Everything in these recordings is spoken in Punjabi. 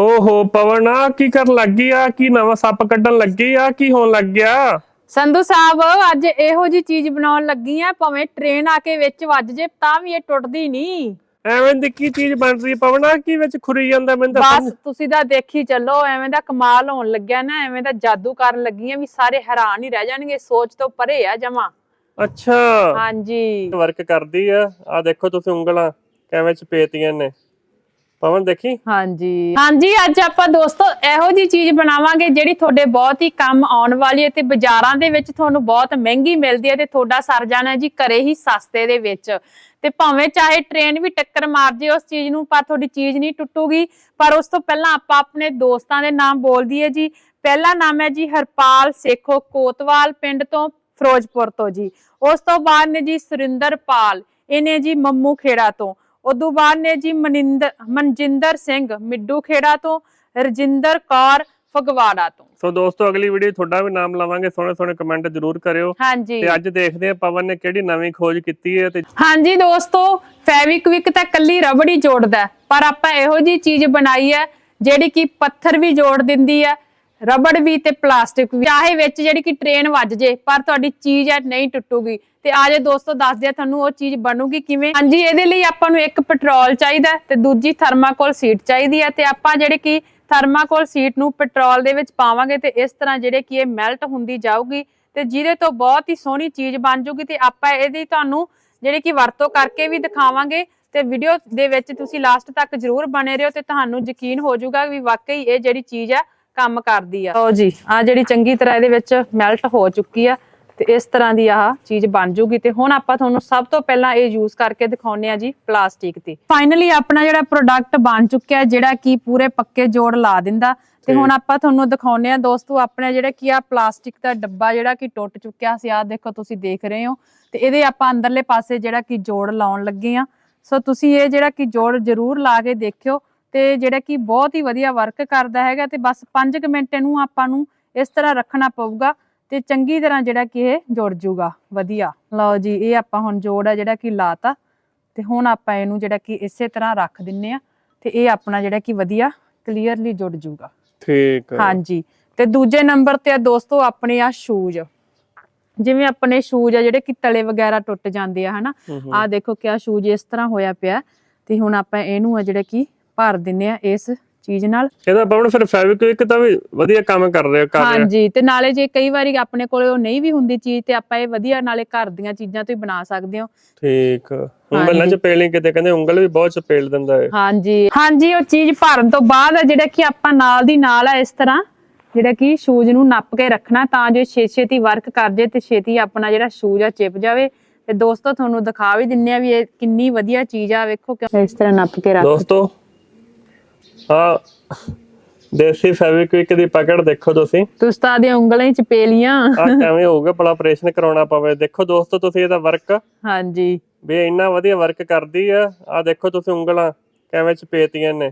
ਓਹੋ ਪਵਨ ਆ ਕੀ ਕਰਨ ਲੱਗੀ ਆ ਕੀ ਨਵਾਂ ਸੱਪ ਕੱਢਣ ਲੱਗੀ ਆ ਕੀ ਹੋਣ ਲੱਗ ਗਿਆ? ਸੰਧੂ ਸਾਹਿਬ ਅੱਜ ਇਹੋ ਜੀ ਚੀਜ਼ ਬਣਾਉਣ ਲੱਗੀ ਆ ਭਾਵੇਂ ਟ੍ਰੇਨ ਆ ਕੇ ਵਿੱਚ ਵੱਜ ਜੇ ਤਾਂ ਵੀ ਇਹ ਟੁੱਟਦੀ ਨਹੀਂ। ਐਵੇਂ ਦੀ ਕੀ ਚੀਜ਼ ਬਣ ਰਹੀ ਪਵਨ? ਕੀ ਵਿੱਚ ਖੁਰੀ ਜਾਂਦਾ ਮੈਨੂੰ ਤਾਂ ਬਸ ਤੁਸੀਂ ਤਾਂ ਦੇਖੀ ਚੱਲੋ ਐਵੇਂ ਦਾ ਕਮਾਲ ਹੋਣ ਲੱਗਿਆ ਨਾ ਐਵੇਂ ਦਾ ਜਾਦੂ ਕਰਨ ਲੱਗੀ ਆ ਵੀ ਸਾਰੇ ਹੈਰਾਨ ਹੀ ਰਹਿ ਜਾਣਗੇ ਸੋਚ ਤੋਂ ਪਰੇ ਆ ਜਮਾ। ਅੱਛਾ। ਹਾਂਜੀ। ਵਰਕ ਕਰਦੀ ਆ। ਆ ਦੇਖੋ ਤੁਸੀਂ ਉਂਗਲਾਂ ਕਿਵੇਂ ਚਪੇਤੀਆਂ ਨੇ। ਪਵਨ ਦੇਖੀ? ਹਾਂਜੀ। ਹਾਂਜੀ, ਅੱਜ ਆਪਾਂ ਦੋਸਤੋ ਇਹੋ ਜੀ ਚੀਜ਼ ਬਣਾਵਾਂਗੇ ਜਿਹੜੀ ਤੁਹਾਡੇ ਬਹੁਤ ਹੀ ਕੰਮ ਆਉਣ ਵਾਲੀ ਹੈ ਤੇ ਬਾਜ਼ਾਰਾਂ ਦੇ ਵਿੱਚ ਤੁਹਾਨੂੰ ਬਹੁਤ ਮਹਿੰਗੀ ਮਿਲਦੀ ਹੈ ਤੇ ਤੁਹਾਡਾ ਸਰ ਜਾਣਾ ਜੀ ਘਰੇ ਹੀ ਸਸਤੇ ਦੇ ਵਿੱਚ। ਤੇ ਭਾਵੇਂ ਚਾਹੇ ਟ੍ਰੇਨ ਵੀ ਟੱਕਰ ਮਾਰ ਜੇ, ਉਸ ਚੀਜ਼ ਨੂੰ ਪਰ ਤੁਹਾਡੀ ਚੀਜ਼ ਨਹੀਂ ਟੁੱਟੂਗੀ। ਪਰ ਉਸ ਤੋਂ ਪਹਿਲਾਂ ਆਪਾਂ ਆਪਣੇ ਦੋਸਤਾਂ ਦੇ ਨਾਮ ਬੋਲਦੀ ਹੈ ਜੀ। ਪਹਿਲਾ ਨਾਮ ਹੈ ਜੀ ਹਰਪਾਲ ਸੇਖੋ ਕੋਤਵਾਲ ਪਿੰਡ ਤੋਂ ਫਿਰੋਜ਼ਪੁਰ ਤੋਂ ਜੀ। ਉਸ ਤੋਂ ਬਾਅਦ ਨੇ ਜੀ ਸੁਰਿੰਦਰਪਾਲ ਇਹਨੇ ਜੀ ਮੰਮੂ ਖੇੜਾ ਤੋਂ। ਉਦੋਂ ਬਾਅਦ ਨੇ ਜੀ ਮਨਿੰਦਰ ਮਨਜਿੰਦਰ ਸਿੰਘ ਮਿੱਡੂ ਖੇੜਾ ਤੋਂ ਰਜਿੰਦਰ ਕੌਰ ਫਗਵਾੜਾ ਤੋਂ। ਸੋ ਦੋਸਤੋ ਅਗਲੀ ਵੀਡੀਓ ਤੁਹਾਡਾ ਵੀ ਨਾਮ ਲਵਾਂਗੇ। ਸੋਹਣੇ ਸੋਹਣੇ ਕਮੈਂਟ ਜ਼ਰੂਰ ਕਰਿਓ। ਹਾਂਜੀ। ਤੇ ਅੱਜ ਦੇਖਦੇ ਆ ਪਵਨ ਨੇ ਕਿਹੜੀ ਨਵੀਂ ਖੋਜ ਕੀਤੀ ਹੈ ਤੇ ਹਾਂਜੀ ਦੋਸਤੋ ਫੈਵਿਕਵਿਕ ਤਾਂ ਕੱਲੀ ਰਬੜ ਹੀ ਜੋੜਦਾ ਪਰ ਆਪਾਂ ਇਹੋ ਜੀ ਚੀਜ਼ ਬਣਾਈ ਹੈ ਜਿਹੜੀ ਕਿ ਪੱਥਰ ਵੀ ਜੋੜ ਦਿੰਦੀ ਹੈ ਰਬੜ ਵੀ ਤੇ ਪਲਾਸਟਿਕ ਵੀ, ਚਾਹੇ ਵਿੱਚ ਜਿਹੜੀ ਕਿ ਟ੍ਰੇਨ ਵੱਜ ਜੇ, ਪਰ ਤੁਹਾਡੀ ਚੀਜ਼ ਹੈ ਨਹੀਂ ਟੁੱਟੂਗੀ। ਤੇ ਆਜੇ ਦੋਸਤੋ, ਦੱਸਦੇ ਆ ਤੁਹਾਨੂੰ ਉਹ ਚੀਜ਼ ਬਣੂਗੀ ਕਿਵੇਂ। ਹਾਂਜੀ, ਇਹਦੇ ਲਈ ਆਪਾਂ ਨੂੰ ਇੱਕ ਪੈਟਰੋਲ ਚਾਹੀਦਾ ਤੇ ਦੂਜੀ ਥਰਮਾਕੋਲ ਸੀਟ ਚਾਹੀਦੀ ਹੈ ਤੇ ਆਪਾਂ ਜਿਹੜੇ ਕਿ ਥਰਮਾਕੋਲ ਸੀਟ ਨੂੰ ਪੈਟਰੋਲ ਦੇ ਵਿੱਚ ਪਾਵਾਂਗੇ ਤੇ ਇਸ ਤਰ੍ਹਾਂ ਜਿਹੜੇ ਕਿ ਇਹ ਮੈਲਟ ਹੁੰਦੀ ਜਾਊਗੀ ਤੇ ਜਿਹਦੇ ਤੋਂ ਬਹੁਤ ਹੀ ਸੋਹਣੀ ਚੀਜ਼ ਬਣ ਜੂਗੀ ਤੇ ਆਪਾਂ ਇਹਦੀ ਤੁਹਾਨੂੰ ਜਿਹੜੇ ਕਿ ਵਰਤੋਂ ਕਰਕੇ ਵੀ ਦਿਖਾਵਾਂਗੇ। ਤੇ ਵੀਡੀਓ ਦੇ ਵਿੱਚ ਤੁਸੀਂ ਲਾਸਟ ਤੱਕ ਜਰੂਰ ਬਣੇ ਰਹੋ ਤੇ ਤੁਹਾਨੂੰ ਯਕੀਨ ਹੋ ਜਾਊਗਾ ਵੀ ਵਾਕਈ ਇਹ ਜਿਹੜੀ ਚੀਜ਼ ਹੈ ਕੰਮ ਕਰਦੀ ਆ। ਲਓ ਜੀ ਆ ਜਿਹੜੀ ਚੰਗੀ ਤਰ੍ਹਾਂ ਇਹਦੇ ਵਿੱਚ ਮੈਲਟ ਹੋ ਚੁੱਕੀ ਆ ਤੇ ਇਸ ਤਰ੍ਹਾਂ ਦੀ ਆਹ ਚੀਜ਼ ਬਣ ਜੂਗੀ ਤੇ ਹੁਣ ਆਪਾਂ ਤੁਹਾਨੂੰ ਸਭ ਤੋਂ ਪਹਿਲਾਂ ਇਹ ਯੂਜ਼ ਕਰਕੇ ਦਿਖਾਉਨੇ ਆ ਜੀ ਪਲਾਸਟਿਕ ਤੇ। ਫਾਈਨਲੀ ਆਪਣਾ ਜਿਹੜਾ ਪ੍ਰੋਡਕਟ ਬਣ ਚੁੱਕਿਆ ਜਿਹੜਾ ਕਿ ਪੂਰੇ ਪੱਕੇ ਜੋੜ ਲਾ ਦਿੰਦਾ। ਤੇ ਹੁਣ ਆਪਾਂ ਤੁਹਾਨੂੰ ਦਿਖਾਉਨੇ ਆ ਦੋਸਤੋ ਆਪਣੇ ਜਿਹੜਾ ਕੀ ਆ ਪਲਾਸਟਿਕ ਦਾ ਡੱਬਾ ਜਿਹੜਾ ਕਿ ਟੁੱਟ ਚੁੱਕਿਆ ਸੀ ਆ ਦੇਖੋ ਤੁਸੀਂ ਦੇਖ ਰਹੇ ਹੋ। ਤੇ ਇਹਦੇ ਆਪਾਂ ਅੰਦਰਲੇ ਪਾਸੇ ਜਿਹੜਾ ਕਿ ਜੋੜ ਲਾਉਣ ਲੱਗੇ ਆ। ਸੋ ਤੁਸੀਂ ਇਹ ਜਿਹੜਾ ਕਿ ਜੋੜ ਜ਼ਰੂਰ ਲਾ ਕੇ ਦੇਖਿਓ। ਤੇ ਜਿਹੜਾ ਕਿ ਬਹੁਤ ਹੀ ਵਧੀਆ ਵਰਕ ਕਰਦਾ ਹੈਗਾ ਤੇ ਬਸ 5 ਮਿੰਟ ਇਹਨੂੰ ਆਪਾਂ ਨੂੰ ਇਸ ਤਰ੍ਹਾਂ ਰੱਖਣਾ ਪਊਗਾ ਤੇ ਚੰਗੀ ਤਰ੍ਹਾਂ ਜਿਹੜਾ ਕਿ ਇਹ ਜੁੜ ਜੂਗਾ ਵਧੀਆ। ਲਓ ਜੀ ਇਹ ਆਪਾਂ ਹੁਣ ਜੋੜ ਆ ਜਿਹੜਾ ਕਿ ਲਾਤਾ ਤੇ ਹੁਣ ਆਪਾਂ ਇਹਨੂੰ ਜਿਹੜਾ ਕਿ ਇਸੇ ਤਰ੍ਹਾਂ ਰੱਖ ਦਿੰਨੇ ਆ ਤੇ ਇਹ ਆਪਣਾ ਜਿਹੜਾ ਕਿ ਵਧੀਆ ਕਲੀਅਰਲੀ ਜੁੜ ਜੂਗਾ ਠੀਕ ਹਾਂਜੀ। ਤੇ ਦੂਜੇ ਨੰਬਰ ਤੇ ਆ ਦੋਸਤੋ ਆਪਣੇ ਆ ਸ਼ੂਜ਼ ਜਿਵੇਂ ਆਪਣੇ ਸ਼ੂਜ਼ ਆ ਜਿਹੜੇ ਕਿ ਤਲੇ ਵਗੈਰਾ ਟੁੱਟ ਜਾਂਦੇ ਆ ਹਨਾ? ਆ ਦੇਖੋ ਕਿਆ ਸ਼ੂਜ਼ ਇਸ ਤਰ੍ਹਾਂ ਹੋਇਆ ਪਿਆ ਤੇ ਹੁਣ ਆਪਾਂ ਇਹਨੂੰ ਆ ਜਿਹੜਾ ਕਿ ਭਰ ਦਿੰਨੇ ਆ ਇਸ ਚੀਜ਼ ਨਾਲ। ਇਹਦਾ ਪਵਨ ਫਿਰ ਫੈਬਰਿਕ ਤਾਂ ਵੀ ਵਧੀਆ ਕੰਮ ਕਰ ਰਿਹਾ ਕਰ ਰਿਹਾ। ਹਾਂਜੀ ਤੇ ਨਾਲੇ ਜੇ ਕਈ ਵਾਰੀ ਆਪਣੇ ਕੋਲੇ ਉਹ ਨਹੀਂ ਵੀ ਹੁੰਦੀ ਚੀਜ਼ ਤੇ ਆਪਾਂ ਇਹ ਵਧੀਆ ਨਾਲੇ ਘਰ ਦੀਆਂ ਚੀਜ਼ਾਂ ਤੋਂ ਹੀ ਬਣਾ ਸਕਦੇ ਹੋ। ਠੀਕ। ਉਂਗਲਾਂ। ਚ ਪੇਲਣੀ ਕਿਤੇ ਕਹਿੰਦੇ ਉਂਗਲ ਵੀ ਬਹੁਤ ਚਪੇਲ ਦਿੰਦਾ ਹੈ ਹਾਂਜੀ ਹਾਂਜੀ ਉਹ ਚੀਜ਼ ਭਰਨ ਤੋਂ ਬਾਅਦ ਆ ਜਿਹੜਾ ਕਿ ਆਪਾਂ ਨਾਲ ਦੀ ਨਾਲ ਆ ਇਸ ਤਰ੍ਹਾਂ ਜਿਹੜਾ ਕਿ ਸ਼ੂਜ਼ ਨੂੰ ਨੱਪ ਕੇ ਰੱਖਣਾ ਤਾਂ ਜੋ ਛੇ ਛੇਤੀ ਵਰਕ ਕਰ ਜੇ ਤੇ ਛੇਤੀ ਆਪਣਾ ਜਿਹੜਾ ਸ਼ੂਜ਼ ਆ ਚਿਪ ਜਾਵੇ। ਤੇ ਦੋਸਤੋ ਤੁਹਾਨੂੰ ਦਿਖਾ ਵੀ ਦਿੰਨੇ ਆ ਵੀ ਇਹ ਕਿੰਨੀ ਵਧੀਆ ਚੀਜ਼ ਆ ਵੇਖੋ ਕਿ- ਇਸ ਤਰ੍ਹਾਂ ਨੱਪ ਕੇ ਰੱਖ। ਦੋਸਤੋ ਆ ਦੇਸੀ ਫੈਬਰਿਕ ਦੀ ਪਕੜ ਦੇਖੋ ਤੁਸੀਂ। ਤੁਸੀਂ ਤਾਂ ਦੀਆਂ ਉਂਗਲਾਂ ਹੀ ਚਪੇਲੀਆਂ। ਆ ਕਿਵੇਂ ਹੋਊਗਾ ਭਲਾ ਆਪਰੇਸ਼ਨ ਕਰਾਉਣਾ ਪਵੇ। ਦੇਖੋ ਦੋਸਤੋ ਤੁਸੀਂ ਇਹਦਾ ਵਰਕ ਹਾਂਜੀ। ਵੀ ਇੰਨਾ ਵਧੀਆ ਵਰਕ ਕਰਦੀ ਆ। ਆ ਦੇਖੋ ਤੁਸੀਂ ਉਂਗਲਾਂ ਕਿਵੇਂ ਚਪੇਤੀਆਂ ਨੇ।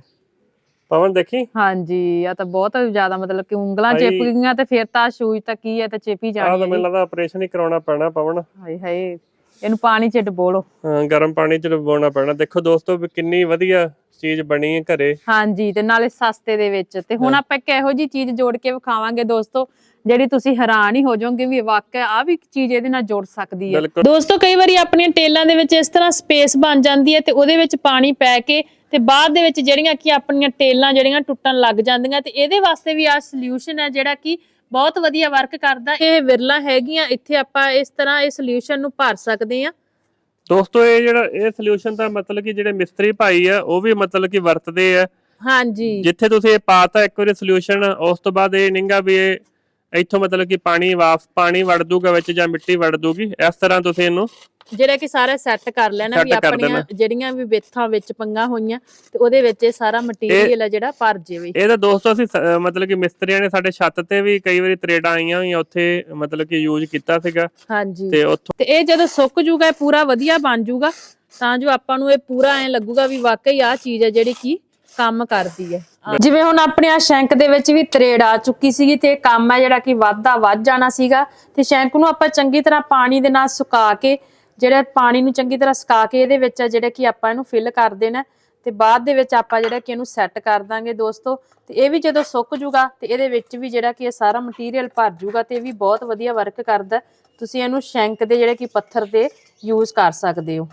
ਪਵਨ ਦੇਖੀ? ਹਾਂਜੀ ਆ ਤਾਂ ਬਹੁਤ ਜ਼ਿਆਦਾ ਮਤਲਬ ਕਿ ਉਂਗਲਾਂ ਚਿਪ ਗਈਆਂ ਤੇ ਫਿਰ ਤਾਂ ਸ਼ੂਜ਼ ਤਾਂ ਕੀ ਹੈ ਤੇ ਚਿਪ ਹੀ ਆ ਜਾਣੀ ਤਾਂ ਹੈ ਮੈਨੂੰ ਲੱਗਦਾ ਆਪਰੇਸ਼ਨ ਹੀ ਕਰਾਉਣਾ ਪੈਣਾ ਪਵਨ। ਹਾਏ ਹਾਏ ਇਹਨੂੰ ਪਾਣੀ ਚ ਡਬੋਲੋ। ਹਾਂ, ਗਰਮ ਪਾਣੀ ਚ ਡੁਬੋਣਾ ਪੈਣਾ। ਦੇਖੋ ਦੋਸਤੋ ਕਿੰਨੀ ਵਧੀਆ ਚੀਜ਼ ਬਣੀ ਹੈ ਘਰੇ। ਹਾਂਜੀ ਤੇ ਨਾਲੇ ਸਸਤੇ ਦੇ ਵਿੱਚ। ਤੇ ਹੁਣ ਆਪਾਂ ਇੱਕ ਇਹੋ ਜੀ ਚੀਜ਼ ਜੋੜ ਕੇ ਵਿਖਾਵਾਂਗੇ ਦੋਸਤੋ ਜਿਹੜੀ ਤੁਸੀਂ ਹੈਰਾਨ ਹੀ ਹੋ ਜਾਓਗੇ ਵੀ ਵਾਕਿਆ ਆ ਵੀ ਇੱਕ ਚੀਜ਼ ਇਹਦੇ ਨਾਲ ਜੁੜ ਸਕਦੀ ਹੈ। ਦੋਸਤੋ ਕਈ ਵਾਰੀ ਆਪਣੀਆਂ ਟੇਲਾਂ ਦੇ ਵਿੱਚ ਇਸ ਤਰ੍ਹਾਂ ਸਪੇਸ ਬਣ ਜਾਂਦੀ ਹੈ ਤੇ ਉਹਦੇ ਵਿੱਚ ਪਾਣੀ ਪੈ ਕੇ ਤੇ ਬਾਅਦ ਦੇ ਵਿੱਚ ਜਿਹੜੀਆਂ ਕਿ ਆਪਣੀਆਂ ਟੇਲਾਂ ਜਿਹੜੀਆਂ ਟੁੱਟਣ ਲੱਗ ਜਾਂਦੀਆਂ ਤੇ ਇਹਦੇ ਵਾਸਤੇ ਵੀ ਆ ਸੋਲੂਸ਼ਨ ਹੈ ਜਿਹੜਾ ਕਿ ਬਹੁਤ ਵਧੀਆ ਵਰਕ ਕਰਦਾ। ਇਹ ਵਿਰਲਾ ਹੈਗੀਆਂ ਇੱਥੇ ਆਪਾਂ ਇਸ ਤਰ੍ਹਾਂ ਇਹ ਸੋਲੂਸ਼ਨ ਨੂੰ ਭਰ ਸਕਦੇ ਆ ਦੋਸਤੋ ਇਹ ਜਿਹੜਾ ਇਹ ਸੋਲੂਸ਼ਨ ਦਾ ਮਤਲਬ ਕਿ ਜਿਹੜੇ ਮਿਸਤਰੀ ਭਾਈ ਆ ਉਹ ਵੀ ਮਤਲਬ ਕਿ ਵਰਤਦੇ ਆ। ਹਾਂਜੀ। ਜਿੱਥੇ ਤੁਸੀਂ ਇਹ ਪਾਤਾ ਇੱਕ ਵਾਰੀ ਸੋਲੂਸ਼ਨ ਉਸ ਤੋਂ ਬਾਅਦ ਇਹ ਨਹੀਂਗਾ ਵੀ ਇਹ ਇੱਥੋਂ ਮਤਲਬ ਕਿ ਪਾਣੀ ਵਾਪਸ ਪਾਣੀ ਵੜ ਦੂਗਾ ਵਿੱਚ ਜਾਂ ਮਿੱਟੀ ਵੜ ਦੂਗੀ ਇਸ ਤਰ੍ਹਾਂ ਤੁਸੀਂ ਇਹਨੂੰ ਜਿਹੜਾ ਕਿ ਸਾਰਾ ਸੈੱਟ ਕਰ ਲੈਣਾ ਵੀ ਆਪਣੀਆਂ। ਜਿਹੜੀਆਂ ਵੀ ਵਿੱਥਾਂ ਵਿੱਚ ਪੰਗਾ ਹੋਈਆਂ ਤੇ ਉਹਦੇ ਵਿੱਚ ਇਹ ਸਾਰਾ ਮਟੀਰੀਅਲ ਹੈ ਜਿਹੜਾ ਭਰ ਜਾਵੇ। ਇਹ ਤਾਂ ਦੋਸਤੋ ਅਸੀਂ ਮਤਲਬ ਕਿ ਮਿਸਤਰੀਆਂ ਨੇ ਸਾਡੇ ਛੱਤ ਤੇ ਵੀ ਕਈ ਵਾਰੀ ਤਰੇੜਾਂ ਆਈਆਂ ਹੋਈਆਂ ਉੱਥੇ ਮਤਲਬ ਕਿ ਯੂਜ਼ ਕੀਤਾ ਸੀਗਾ। ਹਾਂਜੀ। ਤੇ ਉੱਥੋਂ ਤੇ ਇਹ ਜਦੋਂ ਸੁੱਕ ਜੂਗਾ ਇਹ ਪੂਰਾ ਵਧੀਆ ਬਣ ਜੂਗਾ ਤਾਂ ਜੋ ਆਪਾਂ ਨੂੰ ਇਹ ਪੂਰਾ ਐ ਲੱਗੂਗਾ ਵੀ ਵਾਕਈ ਆ ਚੀਜ਼ ਹੈ ਜਿਹੜੀ ਕੀ ਕੰਮ ਕਰਦੀ ਹੈ। ਜਿਵੇਂ ਹੁਣ ਆਪਣੇ ਆ ਸ਼ੈਂਕ ਦੇ ਵਿੱਚ ਵੀ ਤਰੇੜ ਆ ਚੁੱਕੀ ਸੀਗੀ ਤੇ ਕੰਮ ਹੈ ਜਿਹੜਾ ਕਿ ਵੱਧਦਾ ਵੱਧ ਜਾਣਾ ਸੀਗਾ ਤੇ ਸ਼ੈਂਕ ਨੂੰ ਆਪਾਂ ਚੰਗੀ ਤਰ੍ਹਾਂ ਪਾਣੀ ਦੇ ਨਾਲ ਸੁਕਾ ਕੇ ਜਿਹੜਾ ਪਾਣੀ ਨੂੰ ਚੰਗੀ ਤਰ੍ਹਾਂ ਸੁਕਾ ਕੇ ਇਹਦੇ ਵਿੱਚ ਜਿਹੜਾ ਕਿ ਆਪਾਂ ਇਹਨੂੰ ਫਿਲ ਕਰ ਦੇਣਾ ਤੇ ਬਾਅਦ ਦੇ ਵਿੱਚ ਆਪਾਂ ਜਿਹੜਾ ਕਿ ਇਹਨੂੰ ਸੈੱਟ ਕਰ ਦਾਂਗੇ ਦੋਸਤੋ। ਤੇ ਇਹ ਵੀ ਜਦੋਂ ਸੁੱਕ ਜੂਗਾ ਤੇ ਇਹਦੇ ਵਿੱਚ ਵੀ ਜਿਹੜਾ ਕਿ ਇਹ ਸਾਰਾ ਮਟੀਰੀਅਲ ਭਰ ਜੂਗਾ ਤੇ ਇਹ ਵੀ ਬਹੁਤ ਵਧੀਆ ਵਰਕ ਕਰਦਾ ਤੁਸੀਂ ਇਹਨੂੰ ਸ਼ੈਂਕ ਦੇ ਜਿਹੜੇ ਕਿ ਪੱਥਰ ਦੇ ਯੂਜ਼ ਕਰ ਸਕਦੇ ਹੋ।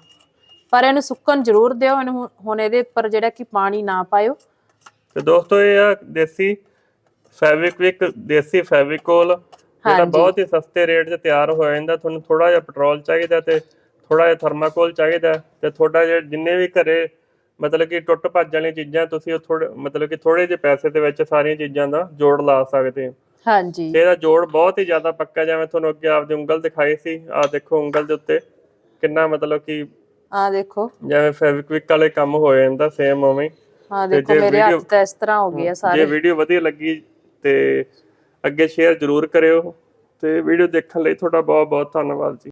ਪਰ ਇਹਨੂੰ ਸੁੱਕਣ ਜ਼ਰੂਰ ਦਿਓ, ਇਹਨੂੰ ਹੁਣ- ਹੁਣ ਇਹਦੇ ਉੱਪਰ ਜਿਹੜਾ ਕਿ ਪਾਣੀ ਨਾ ਪਾਇਓ। ਤੇ ਦੋਸਤੋ ਇਹ ਆ ਦੇਸੀ ਫੈਬਰਿਕ ਦੇਸੀ ਫੈਬਰਿਕੋਲ ਜਿਹੜਾ। ਬਹੁਤ ਹੀ ਸਸਤੇ ਰੇਟ 'ਚ ਤਿਆਰ ਹੋ ਜਾਂਦਾ ਤੁਹਾਨੂੰ ਥੋੜਾ ਜਿਹਾ ਪੈਟਰੋਲ ਚਾਹੀਦਾ ਤੇ ਥੋੜਾ ਜਿਹਾ ਥਰਮਾਕੋਲ ਚਾਹੀਦਾ ਤੇ ਥੋੜਾ ਜਿਹਾ ਜਿੰਨੇ ਵੀ ਘਰੇ ਮਤਲਬ ਕਿ ਟੁੱਟ ਭੱਜ ਵਾਲੀਆਂ ਚੀਜ਼ਾਂ ਤੁਸੀਂ ਉਹ ਥੋੜੇ ਮਤਲਬ ਕਿ ਥੋੜੇ ਜਿਹੇ ਪੈਸੇ ਦੇ ਵਿੱਚ ਸਾਰੀਆਂ ਚੀਜ਼ਾਂ ਦਾ ਜੋੜ ਲਾ ਸਕਦੇ ਹੋ ਹਾਂਜੀ ਇਹਦਾ ਜੋੜ ਬਹੁਤ ਹੀ ਜ਼ਿਆਦਾ ਪੱਕਾ ਜਿਵੇਂ ਤੁਹਾਨੂੰ ਅੱਗੇ ਆਪਦੀ ਉਂਗਲ ਦਿਖਾਈ ਸੀ ਆਹ ਦੇਖੋ ਉਂਗਲ ਦੇ ਉੱਤੇ ਕਿੰਨਾ ਮਤਲਬ ਕਿ ਆ ਦੇਖੋ ਜਿਵੇਂ ਫੈਬਰਿਕ ਵਾਲੇ ਕੰਮ ਹੋ ਜਾਂਦਾ ਸੇਮ ਉਵੇਂ ਹੀ। ਆ ਦੇਖੋ ਜੇ ਮੇਰੇ ਹੱਥ ਤਾਂ ਇਸ ਤਰ੍ਹਾਂ ਹੋ ਗਏ ਆ ਜੇ ਸਾਰੇ ਵੀਡੀਓ ਵਧੀਆ ਲੱਗੀ ਤੇ ਅੱਗੇ ਸ਼ੇਅਰ ਜ਼ਰੂਰ ਕਰਿਓ ਤੇ ਵੀਡੀਓ ਦੇਖਣ ਲਈ ਤੁਹਾਡਾ ਬਹੁਤ ਬਹੁਤ ਧੰਨਵਾਦ ਜੀ।